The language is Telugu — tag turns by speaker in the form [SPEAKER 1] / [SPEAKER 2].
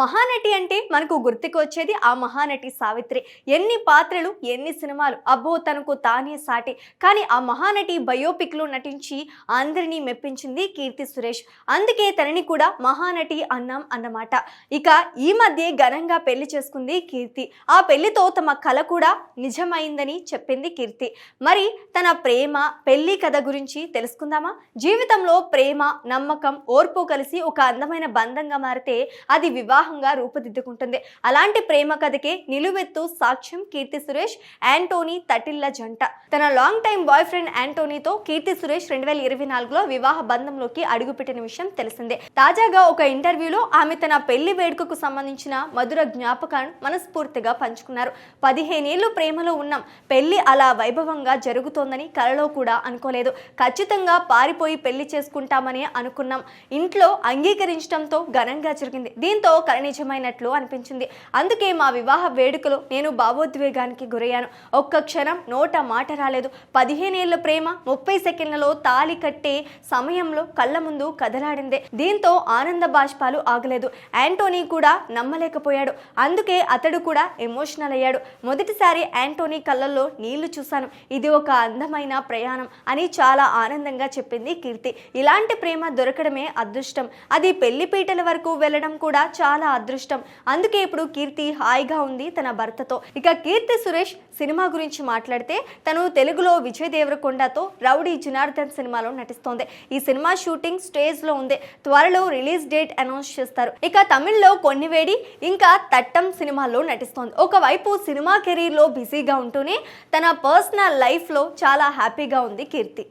[SPEAKER 1] మహానటి అంటే మనకు గుర్తుకు వచ్చేది ఆ మహానటి సావిత్రి. ఎన్ని పాత్రలు ఎన్ని సినిమాలు అబ్బో తనకు తానే సాటి. కానీ ఆ మహానటి బయోపిక్లో నటించి అందరినీ మెప్పించింది కీర్తి సురేష్. అందుకే తనని కూడా మహానటి అన్నాం అన్నమాట. ఇక ఈ మధ్య ఘనంగా పెళ్ళి చేసుకుంది కీర్తి. ఆ పెళ్ళితో తమ కళ కూడా నిజమైందని చెప్పింది కీర్తి. మరి తన ప్రేమ పెళ్ళి కథ గురించి తెలుసుకుందామా? జీవితంలో ప్రేమ నమ్మకం ఓర్పు కలిసి ఒక అందమైన బంధంగా మారితే అది వివాహంగా రూపుదిద్దుకుంటుంది. అలాంటి ప్రేమ కథకి నిలువెత్తు సాక్ష్యం కీర్తి సురేష్ యాంటోనీ తటిల్ల జంట. తన లాంగ్ టైం బాయ్ ఫ్రెండ్ యాంటోనీతో కీర్తి సురేష్ రెండు వేల ఇరవై నాలుగులో వివాహ బంధంలోకి అడుగుపెట్టిన విషయం తెలిసిందే. తాజాగా ఒక ఇంటర్వ్యూలో ఆమె తన పెళ్ళి వేడుకకు సంబంధించిన మధుర జ్ఞాపకాలను మనస్ఫూర్తిగా పంచుకున్నారు. పదిహేనేళ్ళు ప్రేమలో ఉన్నాం. పెళ్ళి అలా వైభవంగా జరుగుతోందని కలలో కూడా అనుకోలేదు. ఖచ్చితంగా పారిపోయి పెళ్ళి చేసుకుంటామని అనుకున్నాం. ఇంట్లో అంగీకరించడంతో ఘనంగా జరిగింది. దీంతో నిజమైనట్లు అనిపించింది. అందుకే మా వివాహ వేడుకలో నేను భావోద్వేగానికి గురయ్యాను. ఒక్క క్షణం నోట మాట రాలేదు. పదిహేనేళ్ళ ప్రేమ ముప్పై సెకండ్లలో తాలి కట్టే సమయంలో కళ్ళ ముందు కదలాడిందే. దీంతో ఆనంద బాష్పాలు ఆగలేదు. యాంటోనీ కూడా నమ్మలేకపోయాడు. అందుకే అతడు కూడా ఎమోషనల్ అయ్యాడు. మొదటిసారి యాంటోనీ కళ్ళల్లో నీళ్ళు చూశాను. ఇది ఒక అందమైన ప్రయాణం అని చాలా ఆనందంగా చెప్పింది కీర్తి. ఇలాంటి ప్రేమ దొరకడమే అదృష్టం. అది పెళ్ళి పీటల వరకు వెళ్ళడం కూడా చాలా చాలా అదృష్టం. అందుకే ఇప్పుడు కీర్తి హాయిగా ఉంది తన భర్తతో. ఇక కీర్తి సురేష్ సినిమా గురించి మాట్లాడితే తను తెలుగులో విజయ్ దేవరకొండతో రౌడీ జనార్దన్ సినిమాలో నటిస్తోంది. ఈ సినిమా షూటింగ్ స్టేజ్లో ఉంది. త్వరలో రిలీజ్ డేట్ అనౌన్స్ చేస్తారు. ఇక తమిళ్ళో కొన్నివేడి ఇంకా తట్టం సినిమాలో నటిస్తోంది. ఒకవైపు సినిమా కెరీర్లో బిజీగా ఉంటూనే తన పర్సనల్ లైఫ్లో చాలా హ్యాపీగా ఉంది కీర్తి.